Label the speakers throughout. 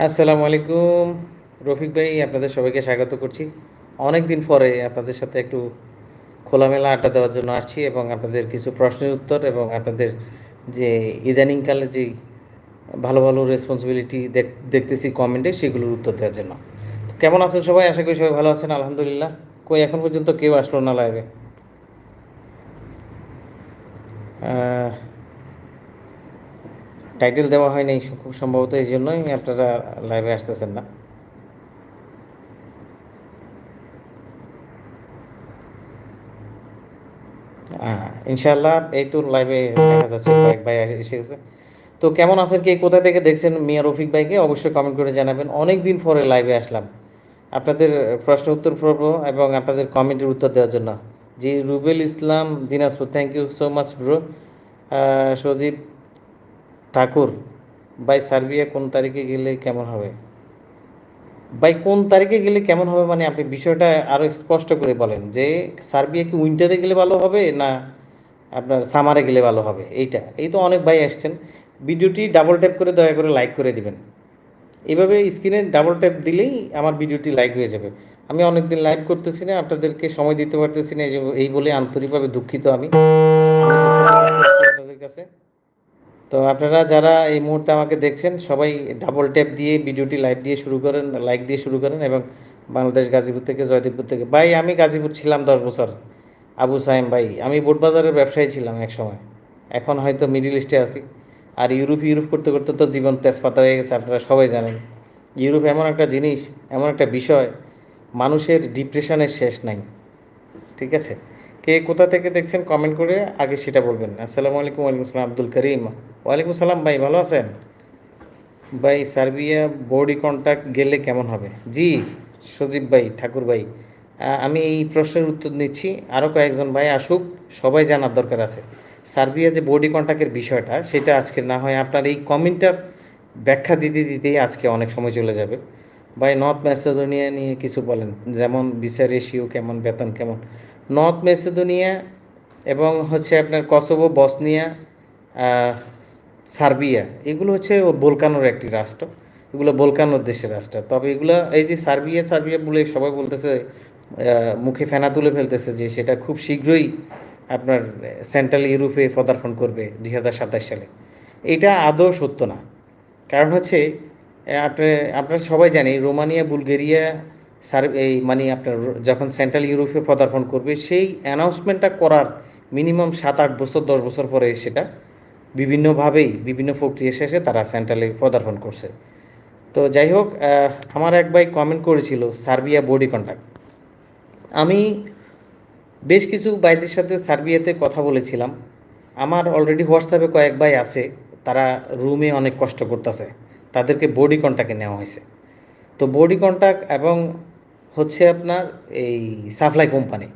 Speaker 1: আসসালামু আলাইকুম। রফিক ভাই, আপনাদের সবাইকে স্বাগত করছি। অনেক দিন পরে আপনাদের সাথে একটু খোলামেলা আড্ডা দেওয়ার জন্য আসছি এবং আপনাদের কিছু প্রশ্নের উত্তর এবং আপনাদের যে ইদানিংকালে যে ভালো ভালো রেসপন্সিবিলিটি দেখতেছি কমেন্টে সেগুলোর উত্তর দেওয়ার জন্য। কেমন আছেন সবাই? আশা করি সবাই ভালো আছেন, আলহামদুলিল্লাহ। কই, এখন পর্যন্ত কেউ আসলো না লাইভে টাইটেল দেওয়া হয়নি খুব সম্ভবত এই জন্যই আপনারা লাইভে আসতেছেন না। আহ, ইনশাআল্লাহ এই তো লাইভে দেখা যাচ্ছে কয়েক ভাই এসে গেছে। তো কেমন আছেন কে কোথা থেকে দেখছেন মিয়া রফিক ভাইকে অবশ্যই কমেন্ট করে জানাবেন। অনেক দিন পরে লাইভে আসলাম। আপনাদের প্রশ্ন উত্তর পর্ব এবং আপনাদের কমেন্টের উত্তর দেওয়ার জন্য। জি Rubel Islam Dinajpur thank you so much bro Sajib Thakur, ভাই সার্বিয়া কোন তারিখে গেলে কেমন হবে? ভাই কোন তারিখে গেলে কেমন হবে মানে আপনি বিষয়টা আরও স্পষ্ট করে বলেন যে সার্বিয়া কি উইন্টারে গেলে ভালো হবে না আপনার সামারে গেলে ভালো হবে? এইটা, এই তো অনেক ভাই আসছেন। ভিডিওটি ডাবল ট্যাপ করে দয়া করে লাইক করে দিবেন। এইভাবে স্ক্রিনে ডাবল ট্যাপ দিলেই আমার ভিডিওটি লাইক হয়ে যাবে। আমি অনেকদিন লাইভ করতেছি না, আপনাদেরকে সময় দিতে পারতেছি না, এই বলে আন্তরিকভাবে দুঃখিত আমি। আপনাদের কাছে। তো আপনারা যারা এই মুহূর্তে আমাকে দেখছেন, সবাই ডাবল ট্যাপ দিয়ে ভিডিওটি লাইভ দিয়ে শুরু করেন লাইক দিয়ে শুরু করেন এবং বাংলাদেশ গাজীপুর থেকে, জয়দেবপুর থেকে। ভাই, আমি গাজীপুর ছিলাম দশ বছর। আবু সাইম ভাই, আমি বোটবাজারের ব্যবসায়ী ছিলাম এক সময়। এখন হয়তো মিডিল ইস্টে আছি। আর ইউরোপ ইউরোপ করতে করতে তো জীবন তেজপাতা হয়ে গেছে, আপনারা সবাই জানেন। ইউরোপ এমন একটা জিনিস, এমন একটা বিষয়, মানুষের ডিপ্রেশনের শেষ নাই। ঠিক আছে? কে কোথা থেকে দেখছেন কমেন্ট করে আগে সেটা বলবেন। আসসালামু আলাইকুম, ওয়ালাইকুম আসসালাম, আব্দুল করিম। ওয়ালাইকুম সালাম ভাই, ভালো আছেন? ভাই, সার্বিয়া বডি কন্ট্যাক্ট গেলে কেমন হবে? জি, সজীব ভাই, ঠাকুর ভাই আমি এই প্রশ্নের উত্তর নিচ্ছি আরও কয়েকজন ভাই আসুক, সবাই জানার দরকার আছে। সার্বিয়া যে বডি কন্ট্যাক্টের বিষয়টা, সেটা আজকে না হয় আপনার এই কমেন্টটার ব্যাখ্যা দিতে দিতেই আজকে অনেক সময় চলে যাবে। ভাই নর্থ ম্যাসেদোনিয়া নিয়ে কিছু বলেন, যেমন বিচার রেশিও কেমন, বেতন কেমন? নর্থ ম্যাসেদোনিয়া এবং হচ্ছে আপনার কসোভো, বসনিয়া সার্বিয়া। এগুলো হচ্ছে বোলকানোর একটি রাষ্ট্র। এগুলো বোলকানোর দেশের রাষ্ট্র। তবে এগুলো, এই যে সার্বিয়া সার্বিয়া বলে সবাই বলতেছে মুখে ফেনা তুলে ফেলতেছে যে সেটা খুব শীঘ্রই আপনার সেন্ট্রাল ইউরোপে পদার্পণ করবে দুই হাজার সাতাশ সালে। এটা আদৌ সত্য না। কারণ হচ্ছে আপনার আপনারা সবাই জানি রোমানিয়া, বুলগেরিয়া সার এই মানে আপনার যখন সেন্ট্রাল ইউরোপে পদার্পণ করবে, সেই অ্যানাউন্সমেন্টটা করার মিনিমাম সাত আট বছর, দশ বছর পরে সেটা বিভিন্নভাবেই, বিভিন্ন প্রক্রিয়া শেষে তারা সেন্ট্রালে পদার্পণ করছে। তো যাই হোক আমার এক ভাই কমেন্ট করেছিল, সার্বিয়া বডি কন্ট্যাক্ট আমি বেশ কিছু ভাইদের সাথে সার্বিয়াতে কথা বলেছিলাম। আমার অলরেডি হোয়াটসঅ্যাপে কয়েক ভাই আছে, তারা রুমে অনেক কষ্ট করতেছে। তাদেরকে বডি কন্ট্যাক্টে নেওয়া হয়েছে। তো বডি কন্ট্যাক্ট এবং হচ্ছে আপনার এই সাপ্লাই কোম্পানি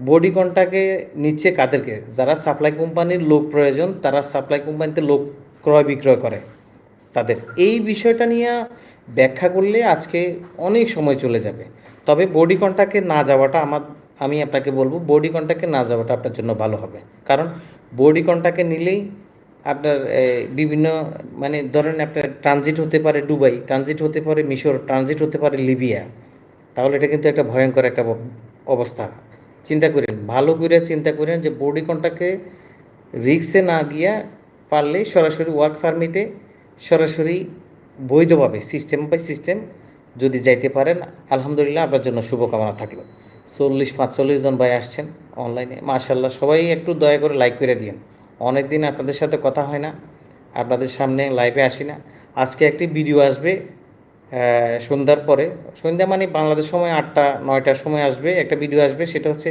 Speaker 1: বডি কন্ট্যাক্টে নিচ্ছে কাদেরকে? যারা সাপ্লাই কোম্পানির লোক প্রয়োজন, তারা সাপ্লাই কোম্পানিতে লোক ক্রয় বিক্রয় করে। তাদের। এই বিষয়টা নিয়ে ব্যাখ্যা করলে আজকে অনেক সময় চলে যাবে। তবে বডি কন্ট্যাক্টে না যাওয়াটা আমার, আমি আপনাকে বলব বডি কন্ট্যাক্টে না যাওয়াটা আপনার জন্য ভালো হবে। কারণ বডি কন্ট্যাক্টে নিলেই আপনার বিভিন্ন মানে ধরেন আপনার ট্রানজিট হতে পারে দুবাই ট্রানজিট হতে পারে মিশর ট্রানজিট হতে পারে লিবিয়া তাহলে এটা কিন্তু একটা ভয়ঙ্কর একটা অবস্থা। চিন্তা করেন, ভালো করে চিন্তা করেন যে বডি কন্ট্যাক্টে রিক্সে না গিয়া পারলে সরাসরি ওয়ার্ক পারমিটে সরাসরি বৈধভাবে সিস্টেম বাই সিস্টেম যদি যাইতে পারেন, আলহামদুলিল্লাহ আপনার জন্য শুভকামনা থাকল। চল্লিশ, পাঁচচল্লিশ জন ভাই আসছেন অনলাইনে মাশাল্লাহ সবাই একটু দয়া করে লাইক করে দিন অনেক দিন আপনাদের সাথে কথা হয় না, আপনাদের সামনে লাইভে আসি না। আজকে একটি ভিডিও আসবে সন্ধ্যার পরে। সন্ধ্যা মানে বাংলাদেশ সময় আটটা, নয়টার সময় আসবে। একটা ভিডিও আসবে, সেটা হচ্ছে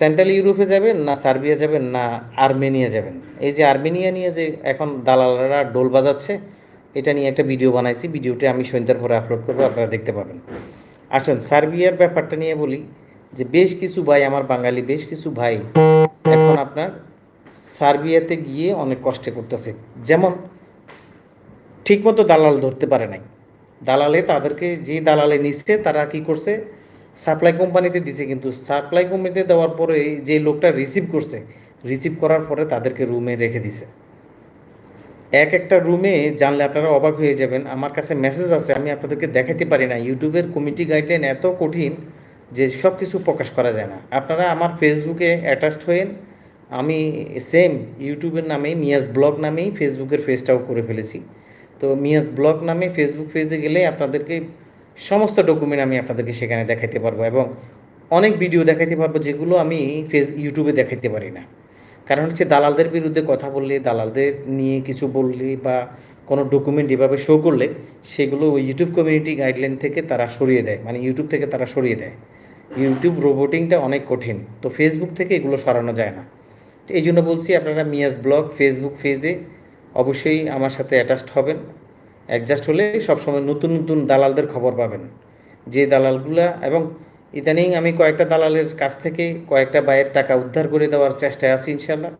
Speaker 1: সেন্ট্রাল ইউরোপে যাবেন না সার্বিয়া যাবেন না আর্মেনিয়া যাবেন। এই যে আর্মেনিয়া নিয়ে যে এখন দালালরা ডোল বাজাচ্ছে, এটা নিয়ে একটা ভিডিও বানাইছি। ভিডিওটি আমি সন্ধ্যার পরে আপলোড করব, আপনারা দেখতে পাবেন। আসেন, সার্বিয়ার ব্যাপারটা নিয়ে বলি, যে বেশ কিছু ভাই, আমার বাঙালি বেশ কিছু ভাই এখন আপনার সার্বিয়াতে গিয়ে অনেক কষ্টে করতেছে। যেমন ঠিকমতো দালাল ধরতে পারে নাই। দালালে তাদেরকে যে দালালে নিচ্ছে তারা কি করছে? সাপ্লাই কোম্পানিতে দিছে, কিন্তু সাপ্লাই কোম্পানিতে দেওয়ার পরে যে লোকটা রিসিভ করছে রিসিভ করার পরে তাদেরকে রুমে রেখে দিছে। এক একটা রুমে জানলে আপনারা অবাক হয়ে যাবেন। আমার কাছে মেসেজ আছে, আমি আপনাদেরকে দেখাতে পারি না। ইউটিউবের কমিটি গাইডলাইন এত কঠিন যে সব কিছু প্রকাশ করা যায় না। আপনারা আমার ফেসবুকে অ্যাটাচড হয়েন আমি সেম ইউটিউবের নামে মিয়াজ ব্লগ নামেই ফেসবুকের পেজটাও করে ফেলেছি। তো মিয়াজ ব্লগ নামে ফেসবুক পেজে গেলে আপনাদেরকে সমস্ত ডকুমেন্ট আমি আপনাদেরকে সেখানে দেখাইতে পারব এবং অনেক ভিডিও দেখাইতে পারব যেগুলো আমি ফেস ইউটিউবে দেখাইতে পারি না। কারণ হচ্ছে দালালদের বিরুদ্ধে কথা বললে, দালালদের নিয়ে কিছু বললে বা কোনো ডকুমেন্ট এভাবে শো করলে সেগুলো ওই ইউটিউব কমিউনিটি গাইডলাইন থেকে তারা সরিয়ে দেয়। মানে ইউটিউব থেকে তারা সরিয়ে দেয়। ইউটিউব রোবোটিংটা অনেক কঠিন। তো ফেসবুক থেকে এগুলো সরানো যায় না। এই জন্য বলছি আপনারা মিয়াজ ব্লগ ফেসবুক পেজে অবশ্যই আমার সাথে অ্যাটাচড হবেন। অ্যাডজাস্ট হলে সবসময় নতুন নতুন দালালদের খবর পাবেন। যে দালালগুলা এবং ইদানিং আমি কয়েকটা দালালের কাছ থেকে কয়েকটা বাইয়ের টাকা উদ্ধার করে দেওয়ার চেষ্টায় আছি ইনশাল্লাহ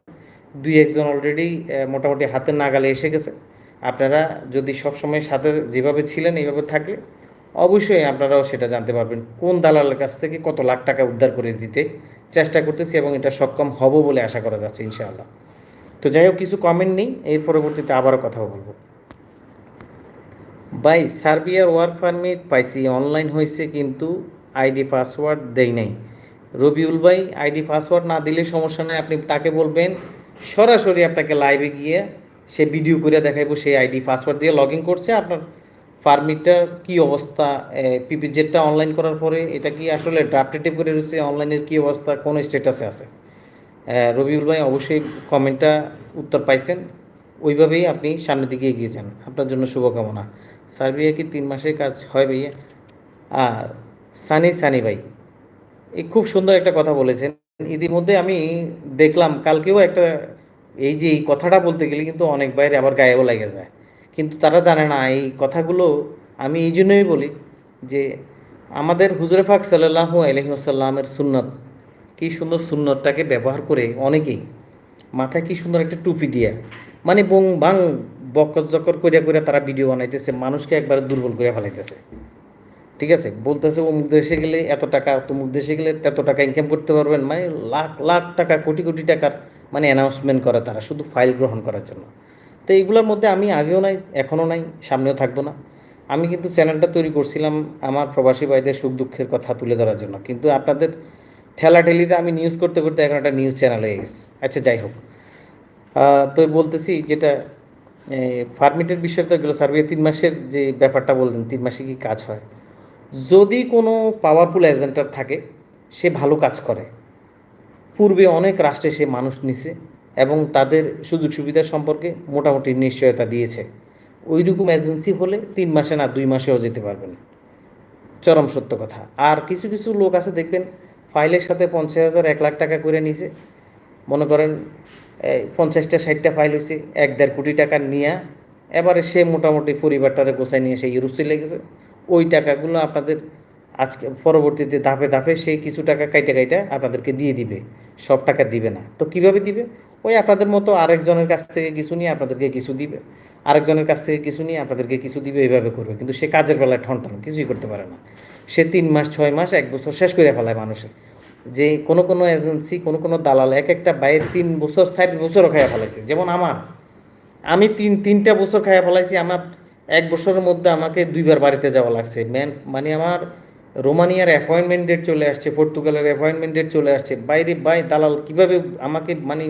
Speaker 1: দুই একজন অলরেডি মোটামুটি হাতের নাগালে এসে গেছে। আপনারা যদি সবসময় সাথে যেভাবে ছিলেন, এইভাবে থাকলে অবশ্যই আপনারাও সেটা জানতে পারবেন। কোন দালালের কাছ থেকে কত লাখ টাকা উদ্ধার করে দিতে চেষ্টা করতেছি এবং এটা সক্ষম হব বলে আশা করা যাচ্ছে ইনশাআল্লাহ। তো যাই হোক, কিছু কমেন্ট নেই, এর পরবর্তীতে আবারও কথা বলব। বাই সার্বিয়ার ওয়ার্ক পারমিট পাইছি অনলাইন হয়েছে কিন্তু আইডি পাসওয়ার্ড দেই নাই। রবিউল ভাই আইডি পাসওয়ার্ড না দিলে সমস্যা নেই, আপনি তাকে বলবেন, সরাসরি আপনাকে লাইভে গিয়ে সে ভিডিও করে দেখাইবো সেই আইডি পাসওয়ার্ড দিয়ে লগ ইন করছে, আপনার পারমিটটার কি অবস্থা পিপিজেডটা অনলাইন করার পরে এটা কি আসলে ড্রাফটেটিভ করে রয়েছে অনলাইনের কি অবস্থা, কোন স্টেটাসে আছে? রবিউল ভাই অবশ্যই কমেন্টটা উত্তর পাইছেন। ওইভাবেই আপনি সামনের দিকে এগিয়ে যান। আপনার জন্য শুভকামনা। সার্বিয়া কি তিন মাসের কাজ হয় ভাইয়া? আর সানি সানি ভাই। এই খুব সুন্দর একটা কথা বলেছেন। ইতিমধ্যে আমি দেখলাম, কালকেও একটা, এই যে এই কথাটা বলতে গেলে কিন্তু অনেক বাইরে আবার গায়েও লেগে যায়। কিন্তু তারা জানে না, এই কথাগুলো আমি এই জন্যই বলি যে আমাদের হুজুরে ফাক সাল্লাহু আলহিমসাল্লামের সুন্নত কি সুন্দর সুন্নতটাকে ব্যবহার করে অনেকেই মাথায় কি সুন্দর একটা টুপি দিয়া মানে বং বাং বকর জকর করিয়া করিয়া তারা ভিডিও বানাইতেছে, মানুষকে একবার দুর্বল করিয়া ফেলাইতেছে। ঠিক আছে? বলতেছে অমুক দেশে গেলে এত টাকা, তমুক দেশে গেলে এত টাকা ইনকাম করতে পারবেন মানে লাখ লাখ টাকা, কোটি কোটি টাকার মানে অ্যানাউন্সমেন্ট করে তারা, শুধু ফাইল গ্রহণ করার জন্য। তো এইগুলোর মধ্যে আমি আগেও নাই, এখনও নাই, সামনেও থাকব না। আমি কিন্তু চ্যানেলটা তৈরি করছিলাম আমার প্রবাসী ভাইদের সুখ দুঃখের কথা তুলে ধরার জন্য। কিন্তু আপনাদের ঠেলাঠেলিতে আমি নিউজ করতে করতে এখন একটা নিউজ চ্যানেল হয়ে গেছে। আচ্ছা যাই হোক। তো বলতেছি যেটা ফার্মিটের বিষয়টা গেলো সার্ভে তিন মাসের যে ব্যাপারটা বললেন, তিন মাসে কি কাজ হয়? যদি কোনো পাওয়ারফুল এজেন্টার থাকে, সে ভালো কাজ করে। পূর্বে অনেক রাষ্ট্রে সে মানুষ নিছে এবং তাদের সুযোগ সুবিধা সম্পর্কে মোটামুটি নিশ্চয়তা দিয়েছে। ওই রকম এজেন্সি হলে তিন মাসে না দুই মাসেও যেতে পারবেন। চরম সত্য কথা। আর কিছু কিছু লোক আছে দেখবেন ফাইলের সাথে পঞ্চাশ হাজার, এক লাখ টাকা করে নিছে। মনে করেন পঞ্চাশটা, ষাটটা ফাইল হয়েছে এক দেড় কোটি টাকা নিয়ে এবারে সে মোটামুটি পরিবারটারে গোছায় নিয়ে সে ইউরোপ চলে গেছে। ওই টাকাগুলো আপনাদের আজকে পরবর্তীতে ধাপে ধাপে সে কিছু টাকা কাইটা কাইটা আপনাদেরকে দিয়ে দিবে। সব টাকা দিবে না। তো কীভাবে দিবে? ওই আপনাদের মতো আরেকজনের কাছ থেকে কিছু নিয়ে আপনাদেরকে কিছু দিবে। আরেকজনের কাছ থেকে কিছু নিয়ে আপনাদেরকে কিছু দিবে, এইভাবে করবে। কিন্তু সে কাজের বেলায় ঠন ঠন কিছুই করতে পারে না। সে তিন মাস, ছয় মাস, এক বছর শেষ করে ফেলায় মানুষের। যে কোনো কোনো এজেন্সি, কোনো কোনো দালাল এক একটা বাইরে তিন বছর ষাট বছরও খাইয়া ফেলাইছে। যেমন আমার। আমি তিন, তিনটা বছর খাইয়া ফেলাইছি, আমার এক বছরের মধ্যে আমাকে দুইবার বাড়িতে যাওয়া লাগছে। মেন মানে আমার রোমানিয়ার অ্যাপয়েন্টমেন্ট ডেট চলে আসছে, পর্তুগালের অ্যাপয়েন্টমেন্ট ডেট চলে আসছে। বাইরে বাই দালাল, কীভাবে আমাকে মানে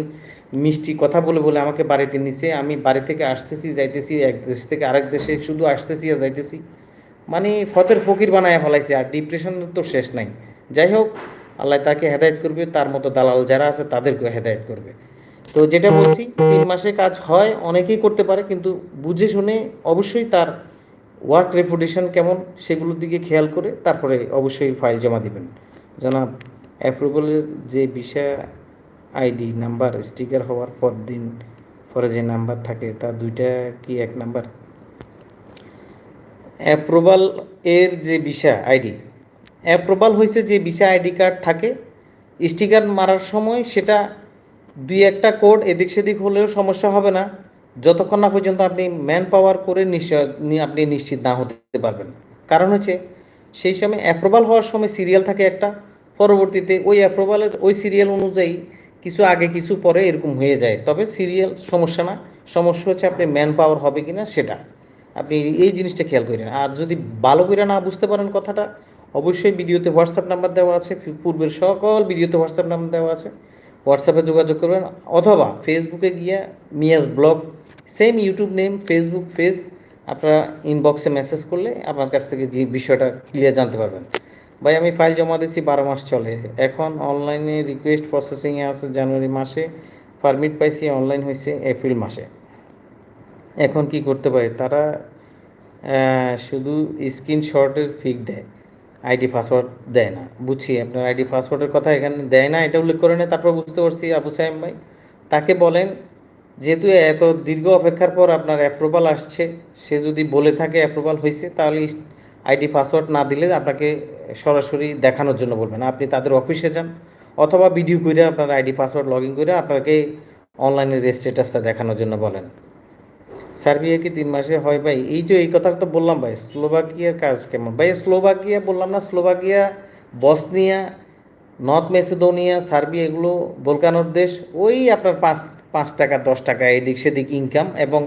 Speaker 1: মিষ্টি কথা বলে বলে আমাকে বাড়িতে নিছে? আমি বাড়ি থেকে আসতেছি, যাইতেছি এক দেশ থেকে আরেক দেশে, শুধু আসতেছি আর যাইতেছি। মানে ফতের ফকির বানায় ফেলাইছে আর ডিপ্রেশনের তো শেষ নাই। যাই হোক, আল্লাহ তাকে হেদায়ত করবে, তার মতো দালাল যারা আছে তাদেরকে হেদায়ত করবে। তো যেটা বলছি, তিন মাসে কাজ হয়, অনেকেই করতে পারে, কিন্তু বুঝে শুনে অবশ্যই তার ওয়ার্ক রেপুটেশন কেমন সেগুলোর দিকে খেয়াল করে তারপরে অবশ্যই ফাইল জমা দিবেন। জনাব অ্যাপ্রুভালের যে বিষয় আইডি নাম্বার স্টিকার হওয়ার পর দিন পরে যে নাম্বার থাকে তার দুইটা কি এক নাম্বার অ্যাপ্রুভাল এর যে ভিসা আইডি অ্যাপ্রুভাল হয়েছে যে ভিসা আইডি কার্ড থাকে স্টিকার মারার সময় সেটা দুই একটা কোড এদিক সেদিক হলেও সমস্যা হবে না। যতক্ষণ না পর্যন্ত আপনি ম্যান পাওয়ার করে নিশ্চয় আপনি নিশ্চিত না হতে পারবেন। কারণ হচ্ছে, সেই সময় অ্যাপ্রুভাল হওয়ার সময় সিরিয়াল থাকে একটা, পরবর্তীতে ওই অ্যাপ্রুভালের ওই সিরিয়াল অনুযায়ী কিছু আগে কিছু পরে এরকম হয়ে যায়। তবে সিরিয়াল সমস্যা না, সমস্যা হচ্ছে আপনি ম্যান পাওয়ার হবে কি না সেটা। আপনি এই জিনিসটা খেয়াল করেন। আর যদি ভালো করে না বুঝতে পারেন কথাটা, অবশ্যই ভিডিওতে হোয়াটসঅ্যাপ নাম্বার দেওয়া আছে পূর্বের সকল ভিডিওতে হোয়াটসঅ্যাপ নাম্বার দেওয়া আছে। হোয়াটসঅ্যাপে যোগাযোগ করবেন, অথবা ফেসবুকে গিয়ে Miyaz blog same YouTube name Facebook page আপনারা ইনবক্সে মেসেজ করলে আপনার কাছ থেকে যে বিষয়টা ক্লিয়ার জানতে পারবেন। ভাই, আমি ফাইল জমা দিয়েছি, বারো মাস চলে। এখন অনলাইনে রিকোয়েস্ট প্রসেসিংয়ে আছে, জানুয়ারি মাসে। পারমিট পাইছি অনলাইন হয়েছে এপ্রিল মাসে। এখন কি করতে পারে? তারা শুধু স্ক্রিনশটের ফিক দেয় আইডি পাসওয়ার্ড দেয় না। বুঝছি, আপনার আইডি পাসওয়ার্ডের কথা এখানে দেয় না, এটা উল্লেখ করে নেয়, তারপর বুঝতে পারছি আবু সাইম ভাই। তাকে বলেন যেহেতু এত দীর্ঘ অপেক্ষার পর আপনার অ্যাপ্রুভাল আসছে, সে যদি বলে থাকে অ্যাপ্রুভাল হয়েছে, তাহলে আইডি পাসওয়ার্ড না দিলে আপনাকে সরাসরি দেখানোর জন্য বলবেন। আপনি তাদের অফিসে যান, অথবা ভিডিও করে আপনার আইডি পাসওয়ার্ড লগ ইন করে আপনাকে অনলাইনে স্ট্যাটাসটা দেখানোর জন্য বলেন। সার্বিয়া কি তিন মাসে হয় ভাই? এই যে, এই কথা তো বললাম ভাই, স্লোভাকিয়ার কাজ কেমন? ভাই স্লোভাকিয়া বললাম না, Slovakia, Bosnia, North Macedonia, Serbia, এগুলো, বলকানোর দেশ, ওই আপনার পাঁচ পাঁচ টাকা, দশ টাকা, এদিক সেদিক ইনকাম এবং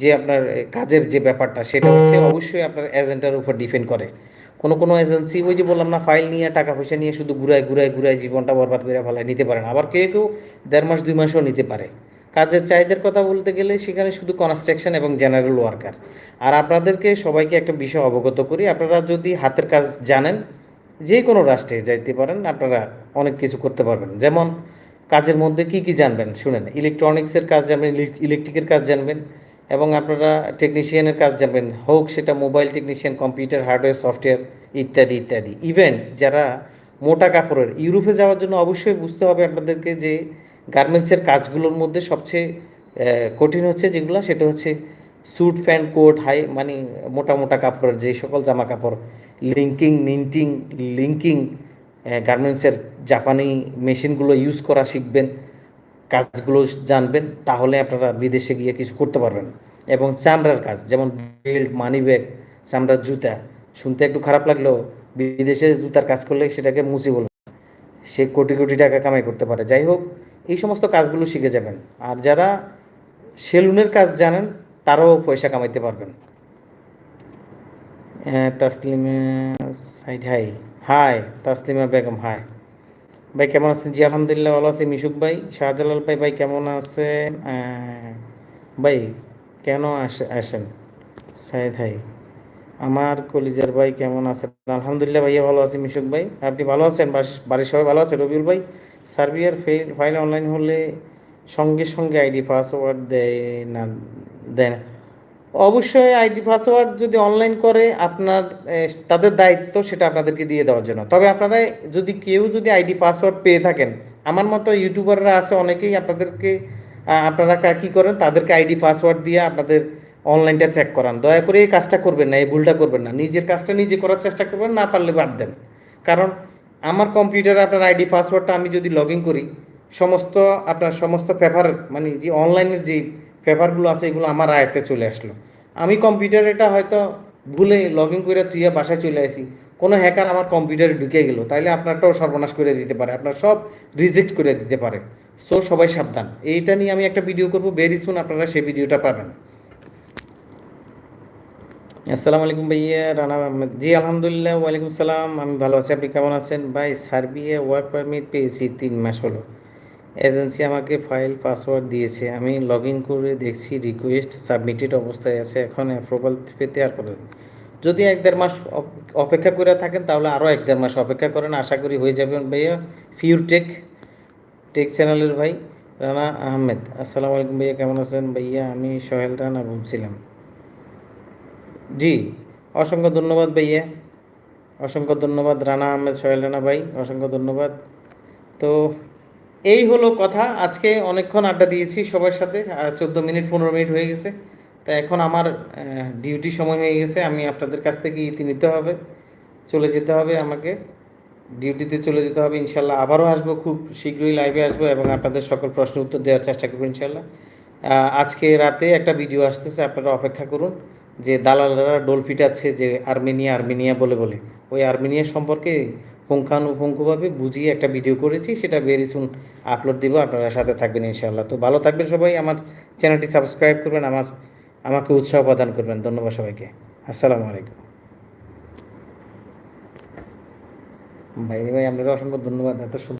Speaker 1: যে আপনার কাজের যে ব্যাপারটা, সেটা হচ্ছে অবশ্যই আপনার এজেন্টের উপর ডিপেন্ড করে। কোনো কোনো এজেন্সি ওই যে বললাম না ফাইল নিয়ে টাকা পয়সা নিয়ে শুধু ঘুরায় ঘুরায় ঘুরায় জীবনটা বরবাদ করে ফেলায় নিতে পারে না। আবার কেউ কেউ দেড় মাস, দুই মাসও নিতে পারে। কাজের চাহিদার কথা বলতে গেলে সেখানে শুধু কনস্ট্রাকশন এবং জেনারেল ওয়ার্কার আর আপনাদেরকে সবাইকে একটা বিষয় অবগত করি, আপনারা যদি হাতের কাজ জানেন যে কোনো রাষ্ট্রে যাইতে পারেন, আপনারা অনেক কিছু করতে পারবেন। যেমন কাজের মধ্যে কি কি জানবেন? শুনেন ইলেকট্রনিক্সের কাজ জানবেন ইলেকট্রিকের কাজ জানবেন, এবং আপনারা টেকনিশিয়ানের কাজ জানবেন, হোক সেটা mobile technician computer hardware software ইত্যাদি ইত্যাদি। ইভেন যারা মোটা কাপড়ের, ইউরোপে যাওয়ার জন্য অবশ্যই বুঝতে হবে আপনাদেরকে যে গার্মেন্টসের কাজগুলোর মধ্যে সবচেয়ে কঠিন হচ্ছে যেগুলো, সেটা হচ্ছে স্যুট প্যান্ট কোট হাই মানে মোটা মোটা কাপড়ের, যে সকল জামা কাপড় লিঙ্কিং নিন্টিং লিঙ্কিং গার্মেন্টসের জাপানি মেশিনগুলো ইউজ করা শিখবেন, কাজগুলো জানবেন, তাহলে আপনারা বিদেশে গিয়ে কিছু করতে পারবেন। এবং চামড়ার কাজ, যেমন বেল্ট মানি ব্যাগ চামড়ার জুতা, শুনতে একটু খারাপ লাগলেও বিদেশে জুতার কাজ করলে সেটাকে মুচি বলবে সে কোটি কোটি টাকা কামাই করতে পারে। যাই হোক, এই সমস্ত কাজগুলো শিখে যাবেন। আর যারা সেলুনের কাজ জানেন, তারাও পয়সা কামাইতে পারবেন। Taslima side hi hi, Taslima Begum, hi. ভাই, কেমন আছেন? জি, আলহামদুলিল্লাহ ভালো আছি। মিশুক ভাই, শাহজালাল ভাই ভাই, কেমন আছেন? ভাই, কেন আসে, আসেন? সাইদ হাই আমার কলিজার ভাই কেমন আছেন? আলহামদুলিল্লাহ ভাইয়া ভালো আছি, মিশুক ভাই। আপনি ভালো আছেন? বাড়ির সবাই ভালো আছে? রবিউল ভাই সার্বিয়ার ফাইল অনলাইন হলে সঙ্গে সঙ্গে আইডি পাসওয়ার্ড দেয় না দেয় না। অবশ্যই আইডি পাসওয়ার্ড যদি অনলাইন করে, আপনার তাদের দায়িত্ব সেটা আপনাদেরকে দিয়ে দেওয়ার জন্য। তবে আপনারা যদি কেউ যদি আইডি পাসওয়ার্ড পেয়ে থাকেন, আমার মতো ইউটিউবাররা আছে, অনেকেই আপনাদেরকে আপনারা কা- করেন? তাদেরকে আইডি পাসওয়ার্ড দিয়ে আপনাদের অনলাইনটা চেক করান। দয়া করে এই কাজটা করবেন না, এই ভুলটা করবেন না। নিজের কাজটা নিজে করার চেষ্টা করবেন, না পারলে বাদ দেন। কারণ আমার কম্পিউটারে আপনার আইডি পাসওয়ার্ডটা আমি যদি লগ ইন করি, সমস্ত, আপনার সমস্ত পেপার মানে যে অনলাইনের যে পেপারগুলো আছে, এগুলো আমার আয়ত্তে চলে আসলো। আমি কম্পিউটারে এটা হয়তো ভুলে লগ ইন করে তুইয়া বাসায় চলে আসি। কোনো হ্যাকার আমার কম্পিউটারে ঢুকে গেল, তাইলে আপনারটাও সর্বনাশ করে দিতে পারে। আপনার সব রিজেক্ট করে দিতে পারে। সো, সবাই সাবধান। এইটা নিয়ে আমি একটা ভিডিও করব ভেরি সুন আপনারা সেই ভিডিওটা পাবেন। আসসালামু আলাইকুম ভাইয়া, রানা আহমেদ। জি, আলহামদুলিল্লাহ, ওয়ালাইকুম সালাম। আমি ভালো আছি, আপনি কেমন আছেন? ভাই, সার্বিয়া ওয়ার্ক পারমিট পেয়েছি তিন মাস হলো। এজেন্সি আমাকে ফাইল, পাসওয়ার্ড দিয়েছে। আমি লগ ইন করে দেখছি রিকোয়েস্ট সাবমিটেড অবস্থায় আছে, এখন অ্যাপ্রুভাল পেতে আর করেন যদি এক দেড় মাস অপেক্ষা করে থাকেন, তাহলে আরও এক দেড় মাস অপেক্ষা করেন। আশা করি হয়ে যাবেন ভাইয়া। ফিউর টেক টেক চ্যানেলের ভাই রানা আহমেদ। আসসালামু আলাইকুম ভাইয়া, কেমন আছেন? ভাইয়া, আমি সোহেল রানা বলছিলাম জি, অসংখ্য ধন্যবাদ ভাইয়া। অসংখ্য ধন্যবাদ রানা আহমেদ, সোহেল রানা ভাই, অসংখ্য ধন্যবাদ। তো এই হলো কথা। আজকে অনেকক্ষণ আড্ডা দিয়েছি সবার সাথে চোদ্দ মিনিট, পনেরো মিনিট হয়ে গেছে। তা এখন আমার ডিউটি সময় হয়ে গেছে, আমি আপনাদের কাছ থেকে ইতি নিতে হবে। চলে যেতে হবে আমাকে। ডিউটিতে চলে যেতে হবে, ইনশাল্লাহ আবারও আসব, খুব শীঘ্রই লাইভে আসব এবং আপনাদের সকল প্রশ্ন উত্তর দেওয়ার চেষ্টা করব, ইনশাল্লাহ। আজকে রাতে একটা ভিডিও আসতেছে, আপনারা অপেক্ষা করুন, যে দালালরা ডোল পিটাচ্ছে, যে আর্মেনিয়া আর্মেনিয়া বলে বলে। ওই আর্মেনিয়া সম্পর্কে পুঙ্খানুপুঙ্খভাবে বুঝিয়ে একটা ভিডিও করেছি, সেটা ভেরি সুন আপলোড দিব, আপনারা সাথে থাকবেন ইনশাআল্লাহ। তো ভালো থাকবেন সবাই, আমার চ্যানেলটি সাবস্ক্রাইব করবেন, আমার, আমাকে উৎসাহ প্রদান করবেন। ধন্যবাদ সবাইকে। আসসালামু আলাইকুম। ভাই ভাই, আপনাকে অসংখ্য ধন্যবাদ, এত